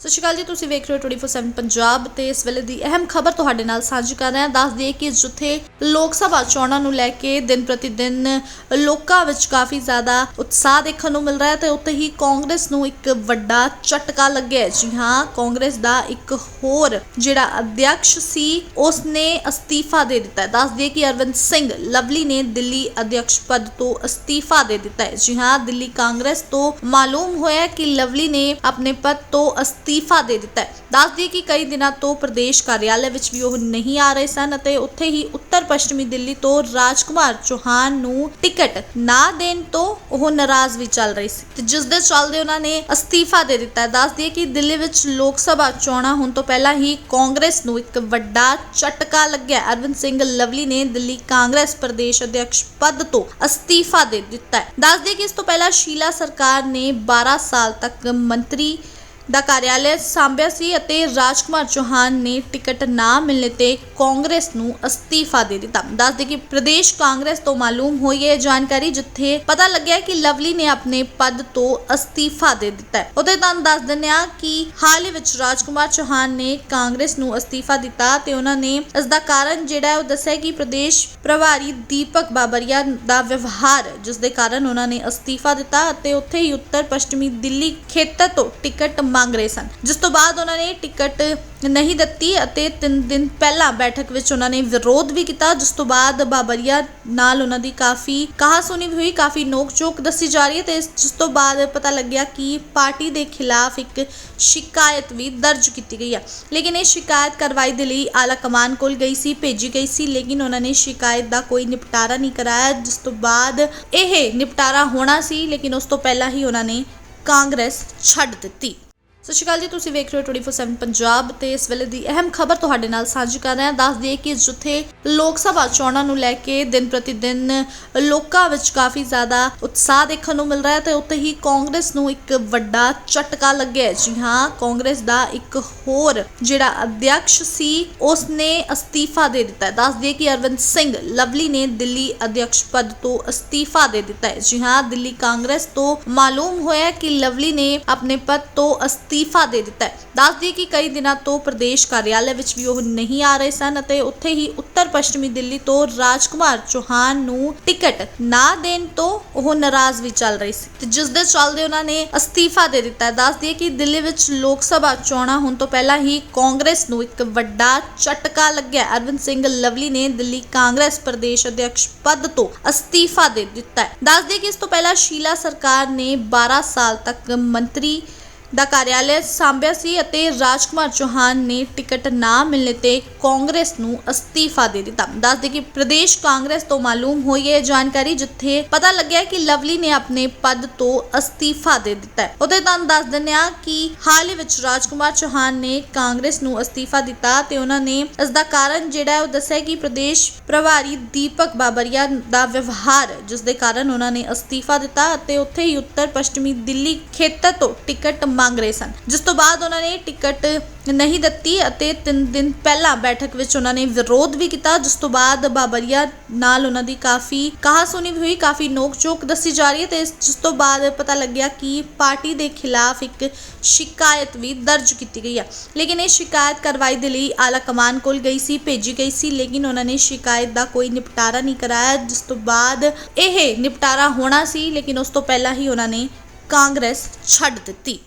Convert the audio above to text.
ਸਤਿ ਸ਼੍ਰੀ ਅਕਾਲ ਜੀ, ਤੁਸੀਂ ਵੇਖ ਰਹੇ ਹੋ 24/7 ਪੰਜਾਬ ਤੇ ਇਸ ਵੇਲੇ ਦੀ ਅਹਿਮ ਖਬਰ ਤੁਹਾਡੇ ਨਾਲ ਸਾਂਝੀ ਕਰ ਰਹੇ ਹਾਂ। ਦੱਸ ਦਈਏ ਕਿ ਜਿੱਥੇ ਲੋਕ ਸਭਾ ਚੋਣਾਂ ਨੂੰ ਲੈ ਕੇ ਦਿਨ ਪ੍ਰਤੀ ਦਿਨ ਲੋਕਾਂ ਵਿੱਚ ਕਾਫੀ ਜ਼ਿਆਦਾ ਉਤਸ਼ਾਹ ਦੇਖਣ ਨੂੰ ਮਿਲ ਰਿਹਾ ਹੈ ਤੇ ਉੱਥੇ ਹੀ ਕਾਂਗਰਸ ਨੂੰ ਇੱਕ ਵੱਡਾ ਝਟਕਾ ਲੱਗਿਆ ਹੈ। ਜੀ ਹਾਂ, ਕਾਂਗਰਸ ਦਾ ਇੱਕ ਹੋਰ ਜਿਹੜਾ ਅਧਿਅਕਸ਼ ਸੀ ਉਸ ਨੇ ਅਸਤੀਫਾ ਦੇ ਦਿੱਤਾ ਹੈ। ਦੱਸ ਦਈਏ ਕਿ ਅਰਵਿੰਦ ਸਿੰਘ ਲਵਲੀ ਨੇ ਦਿੱਲੀ ਅਧਿਅਕਸ਼ ਪਦ ਤੋਂ ਅਸਤੀਫਾ ਦੇ ਦਿੱਤਾ ਹੈ। ਜੀ ਹਾਂ, ਦਿੱਲੀ ਕਾਂਗਰਸ ਤੋਂ ਮਾਲੂਮ ਹੋਇਆ ਕਿ ਲਵਲੀ ਨੇ ਆਪਣੇ ਪਦ ਤੋਂ ਅਸਤੀਫਾ ਦੇ ਦਿੱਤਾ ਹੈ। ਦੱਸ ਦਈਏ ਕਿ ਕਈ ਦਿਨਾਂ ਤੋਂ ਪ੍ਰਦੇਸ਼ ਕਾਰਿਆਲੇ ਵਿੱਚ ਵੀ ਉਹ ਨਹੀਂ ਆ ਰਹੇ ਸਨ ਅਤੇ ਉੱਥੇ ਹੀ ਉੱਤਰ ਪੱਛਮੀ ਦਿੱਲੀ ਤੋਂ ਰਾਜਕੁਮਾਰ ਚੌਹਾਨ ਨੂੰ ਟਿਕਟ ਨਾ ਦੇਣ ਤੋਂ ਉਹ ਨਾਰਾਜ਼ ਵੀ ਚੱਲ ਰਹੀ ਸੀ ਤੇ ਜਿਸ ਦੇ ਚੱਲਦੇ ਉਹਨਾਂ ਨੇ ਅਸਤੀਫਾ ਦੇ ਦਿੱਤਾ ਦੱਸ ਦਈਏ ਕਿ ਦਿੱਲੀ ਵਿੱਚ ਲੋਕ ਸਭਾ ਚੋਣਾਂ ਹੋਣ ਤੋਂ ਪਹਿਲਾਂ ਹੀ ਕਾਂਗਰਸ ਨੂੰ ਇੱਕ ਵੱਡਾ ਝਟਕਾ ਲੱਗਿਆ। ਅਰਵਿੰਦ ਸਿੰਘ ਲਵਲੀ ਨੇ ਦਿੱਲੀ ਕਾਂਗਰਸ ਪ੍ਰਦੇਸ਼ ਅਧਿਕਸ਼ ਪਦ ਤੋਂ ਅਸਤੀਫਾ ਦੇ ਦਿੱਤਾ ਹੈ। ਦੱਸ ਦਈਏ ਕਿ ਇਸ ਤੋਂ ਪਹਿਲਾਂ ਸ਼ੀਲਾ ਸਰਕਾਰ ਨੇ 12 ਸਾਲ ਤੱਕ ਮੰਤਰੀ ਦਾ ਕਾਰਿਆਲय ਸਾਂਭਿਆ ਸੀ ਅਤੇ ਰਾਜਕੁਮਾਰ ਚੌਹਾਨ ਨੇ ਟਿਕਟ ਨਾ ਮਿਲਣ ਤੇ ਕਾਂਗਰਸ ਨੂੰ ਅਸਤੀਫਾ ਦੇ ਦਿੱਤਾ। ਦੱਸਦੇ ਕਿ ਪ੍ਰਦੇਸ਼ ਕਾਂਗਰਸ ਤੋਂ ਮਾਲੂਮ ਹੋਈ ਹੈ ਇਹ ਜਾਣਕਾਰੀ, ਜਿੱਥੇ ਪਤਾ ਲੱਗਿਆ ਕਿ ਲਵਲੀ ਨੇ ਆਪਣੇ ਪਦ ਤੋਂ ਅਸਤੀਫਾ ਦੇ ਦਿੱਤਾ ਹੈ। ਉਹਦੇ ਤੁਹਾਨੂੰ ਦੱਸ ਦਿੰਦੇ ਆ ਕਿ ਹਾਲ ਵਿੱਚ ਰਾਜਕੁਮਾਰ ਚੌਹਾਨ ਨੇ ਕਾਂਗਰਸ ਨੂੰ ਅਸਤੀਫਾ ਦਿੱਤਾ ਤੇ ਉਹਨਾਂ ਨੇ ਇਸ ਦਾ ਕਾਰਨ ਜਿਹੜਾ ਹੈ ਉਹ ਦੱਸਿਆ ਕਿ ਪ੍ਰਦੇਸ਼ ਪ੍ਰਭਾਰੀ ਦੀਪਕ ਬਾਬਰੀਆ ਦਾ ਵਿਵਹਾਰ ਜਿਸ ਦੇ ਕਾਰਨ ਉਹਨਾਂ ਨੇ ਅਸਤੀਫਾ ਦਿੱਤਾ ਅਤੇ ਉੱਥੇ ਹੀ ਉੱਤਰ ਪੱਛਮੀ ਦਿੱਲੀ ਖੇਤਰ ਤੋਂ ਟਿਕਟ ਮੰਗ ਰਹੇ ਸਨ। ਜਿਸ ਤੋਂ ਬਾਅਦ ਉਹਨਾਂ ਨੇ ਟਿਕਟ ਨਹੀਂ ਦਿੱਤੀ ਅਤੇ 3 ਦਿਨ ਪਹਿਲਾਂ ਬੈਠਕ ਵਿੱਚ ਉਹਨਾਂ ਨੇ ਵਿਰੋਧ ਵੀ ਕੀਤਾ, ਜਿਸ ਤੋਂ ਬਾਅਦ ਬਾਬਰੀਆ ਨਾਲ ਉਹਨਾਂ ਦੀ ਕਾਫੀ ਕਹਾ ਸੁਣੀ ਵੀ ਹੋਈ, ਕਾਫੀ ਨੋਕ ਝੋਕ ਦੱਸੀ ਜਾ ਰਹੀ ਹੈ ਤੇ ਜਿਸ ਤੋਂ ਬਾਅਦ ਪਤਾ ਲੱਗਿਆ ਕਿ ਪਾਰਟੀ ਦੇ ਖਿਲਾਫ ਇੱਕ ਸ਼ਿਕਾਇਤ ਵੀ ਦਰਜ ਕੀਤੀ ਗਈ ਹੈ। ਲੇਕਿਨ ਇਹ ਸ਼ਿਕਾਇਤ ਕਾਰਵਾਈ ਦੇ ਲਈ ਆਲਾ ਕਮਾਨ ਕੋਲ ਗਈ ਸੀ, ਭੇਜੀ ਗਈ ਸੀ, ਲੇਕਿਨ ਉਹਨਾਂ ਨੇ ਸ਼ਿਕਾਇਤ ਦਾ ਕੋਈ ਨਿਪਟਾਰਾ ਨਹੀਂ ਕਰਾਇਆ, ਜਿਸ ਤੋਂ ਬਾਅਦ ਇਹ ਨਿਪਟਾਰਾ ਹੋਣਾ ਸੀ, ਲੇਕਿਨ ਉਸ ਤੋਂ ਪਹਿਲਾਂ ਹੀ ਉਹਨਾਂ ਨੇ ਕਾਂਗਰਸ ਛੱਡ ਦਿੱਤੀ। ਸਤਿ ਸ਼੍ਰੀ ਅਕਾਲ ਜੀ, ਤੁਸੀਂ ਵੇਖ ਰਹੇ ਹੋ 24/7 ਪੰਜਾਬ ਤੇ ਇਸ ਵੇਲੇ ਦੀ ਅਹਿਮ ਖਬਰ ਤੁਹਾਡੇ ਨਾਲ ਸਾਂਝੀ ਕਰ ਰਹੇ ਹਾਂ। ਦੱਸ ਦਈਏ ਕਿ ਜਿੱਥੇ ਲੋਕ ਸਭਾ ਚੋਣਾਂ ਨੂੰ ਲੈ ਕੇ ਦਿਨ ਪ੍ਰਤੀ ਦਿਨ ਲੋਕਾਂ ਵਿੱਚ ਕਾਫੀ ਜ਼ਿਆਦਾ ਉਤਸ਼ਾਹ ਦੇਖਣ ਨੂੰ ਮਿਲ ਰਿਹਾ ਹੈ ਤੇ ਉੱਥੇ ਹੀ ਕਾਂਗਰਸ ਨੂੰ ਇੱਕ ਵੱਡਾ ਝਟਕਾ ਲੱਗਿਆ ਜੀ ਹਾਂ, ਕਾਂਗਰਸ ਦਾ ਇੱਕ ਹੋਰ ਜਿਹੜਾ ਅਧਿਅਕਸ਼ ਸੀ ਉਸ ਨੇ ਅਸਤੀਫਾ ਦੇ ਦਿੱਤਾ ਹੈ। ਦੱਸ ਦਈਏ ਕਿ ਅਰਵਿੰਦ ਸਿੰਘ ਲਵਲੀ ਨੇ ਦਿੱਲੀ ਅਧਿਅਕਸ਼ ਪਦ ਤੋਂ ਅਸਤੀਫਾ ਦੇ ਦਿੱਤਾ ਹੈ। ਜੀ ਹਾਂ, ਦਿੱਲੀ ਕਾਂਗਰਸ ਤੋਂ ਮਾਲੂਮ ਹੋਇਆ ਕਿ ਲਵਲੀ ਨੇ ਆਪਣੇ ਪਦ ਤੋਂ ਅਸਤੀ ਅਸਤੀਫਾ ਦੇ ਦਿੱਤਾ ਹੈ। ਦੱਸ ਕਿ ਕਈ ਦਿਨਾਂ ਤੋਂ ਪ੍ਰਦੇਸ਼ ਕਾਰਿਆਲੇ ਵਿੱਚ ਵੀ ਉਹ ਨਹੀਂ ਆ ਰਹੇ ਸਨ ਅਤੇ ਉੱਥੇ ਹੀ ਉੱਤਰ ਪੱਛਮੀ ਦਿੱਲੀ ਤੋਂ ਰਾਜਕੁਮਾਰ ਚੌਹਾਨ ਨੂੰ ਟਿਕਟ ਨਾ ਦੇਣ ਤੋਂ ਉਹ ਨਾਰਾਜ਼ ਵੀ ਚੱਲ ਰਹੀ ਸੀ। ਤੇ ਜਿਸ ਦੇ ਚੱਲਦੇ ਉਹਨਾਂ ਨੇ ਅਸਤੀਫਾ ਦੇ ਦਿੱਤਾ ਹੈ। ਕਿ ਦਿੱਲੀ ਵਿੱਚ ਲੋਕ ਸਭਾ ਚੋਣਾਂ ਹੋਣ ਤੋਂ ਪਹਿਲਾਂ ਹੀ ਕਾਂਗਰਸ ਨੂੰ ਇੱਕ ਵੱਡਾ ਝਟਕਾ ਲੱਗਿਆ। ਅਰਵਿੰਦ ਸਿੰਘ ਲਵਲੀ ਨੇ ਦਿੱਲੀ ਕਾਂਗਰਸ ਪ੍ਰਦੇਸ਼ ਅਧਿਕਸ਼ ਪਦ ਤੋਂ ਅਸਤੀਫਾ ਦੇ ਦਿੱਤਾ ਹੈ। ਕਿ ਇਸ ਤੋਂ ਪਹਿਲਾਂ ਸ਼ੀਲਾ ਸਰਕਾਰ ਨੇ 12 ਸਾਲ ਤੱਕ ਮੰਤਰੀ ਦਾ ਕਾਰਿਆਲय ਸਾਂਭਿਆ ਸੀ ਅਤੇ ਰਾਜਕੁਮਾਰ ਚੌਹਾਨ ਨੇ ਟਿਕਟ ਨਾ ਮਿਲਣ ਤੇ ਕਾਂਗਰਸ ਨੂੰ ਅਸਤੀਫਾ ਦੇ ਦਿੱਤਾ। ਦੱਸਦੇ ਕਿ ਪ੍ਰਦੇਸ਼ ਕਾਂਗਰਸ ਤੋਂ ਮਾਲੂਮ ਹੋਈ ਇਹ ਜਾਣਕਾਰੀ, ਜਿੱਥੇ ਪਤਾ ਲੱਗਿਆ ਕਿ ਲਵਲੀ ਨੇ ਆਪਣੇ ਪਦ ਤੋਂ ਅਸਤੀਫਾ ਦੇ ਦਿੱਤਾ ਹੈ। ਤੁਹਾਨੂੰ ਦੱਸ ਦਿੰਦੇ ਆ ਕਿ ਹਾਲ ਹੀ ਵਿੱਚ ਰਾਜਕੁਮਾਰ ਚੌਹਾਨ ਨੇ ਕਾਂਗਰਸ ਨੂੰ ਅਸਤੀਫਾ ਦਿੱਤਾ ਤੇ ਉਹਨਾਂ ਨੇ ਇਸ ਦਾ ਕਾਰਨ ਜਿਹੜਾ ਉਹ ਦੱਸਿਆ ਕਿ ਪ੍ਰਦੇਸ਼ ਪ੍ਰਭਾਰੀ ਦੀਪਕ ਬਾਬਰੀਆ ਦਾ ਵਿਵਹਾਰ ਜਿਸ ਦੇ ਕਾਰਨ ਉਹਨਾਂ ਨੇ ਅਸਤੀਫਾ ਦਿੱਤਾ ਅਤੇ ਉੱਥੇ ਹੀ ਉੱਤਰ ਪੱਛਮੀ ਦਿੱਲੀ ਖੇਤਰ ਤੋਂ ਟਿਕਟ ਮੰਗ ਰਹੇ ਸਨ। ਜਿਸ ਤੋਂ ਬਾਅਦ ਉਹਨਾਂ ਨੇ ਟਿਕਟ ਨਹੀਂ ਦਿੱਤੀ ਅਤੇ 3 ਦਿਨ ਪਹਿਲਾਂ ਬੈਠਕ ਵਿੱਚ ਉਹਨਾਂ ਨੇ ਵਿਰੋਧ ਵੀ ਕੀਤਾ, ਜਿਸ ਤੋਂ ਬਾਅਦ ਬਾਬਰੀਆ ਨਾਲ ਉਹਨਾਂ ਦੀ ਕਾਫੀ ਕਹਾ ਸੁਣੀ ਵੀ ਹੋਈ, ਕਾਫੀ ਨੋਕ ਝੋਕ ਦੱਸੀ ਜਾ ਰਹੀ ਹੈ ਤੇ ਜਿਸ ਤੋਂ ਬਾਅਦ ਪਤਾ ਲੱਗਿਆ ਕਿ ਪਾਰਟੀ ਦੇ ਖਿਲਾਫ ਇੱਕ ਸ਼ਿਕਾਇਤ ਵੀ ਦਰਜ ਕੀਤੀ ਗਈ ਹੈ। ਲੇਕਿਨ ਇਹ ਸ਼ਿਕਾਇਤ ਕਾਰਵਾਈ ਦੇ ਲਈ ਆਲਾ ਕਮਾਨ ਕੋਲ ਗਈ ਸੀ, ਭੇਜੀ ਗਈ ਸੀ, ਲੇਕਿਨ ਉਹਨਾਂ ਨੇ ਸ਼ਿਕਾਇਤ ਦਾ ਕੋਈ ਨਿਪਟਾਰਾ ਨਹੀਂ ਕਰਾਇਆ, ਜਿਸ ਤੋਂ ਬਾਅਦ ਇਹ ਨਿਪਟਾਰਾ ਹੋਣਾ ਸੀ, ਲੇਕਿਨ ਉਸ ਤੋਂ ਪਹਿਲਾਂ ਹੀ ਉਹਨਾਂ ਨੇ ਕਾਂਗਰਸ ਛੱਡ ਦਿੱਤੀ।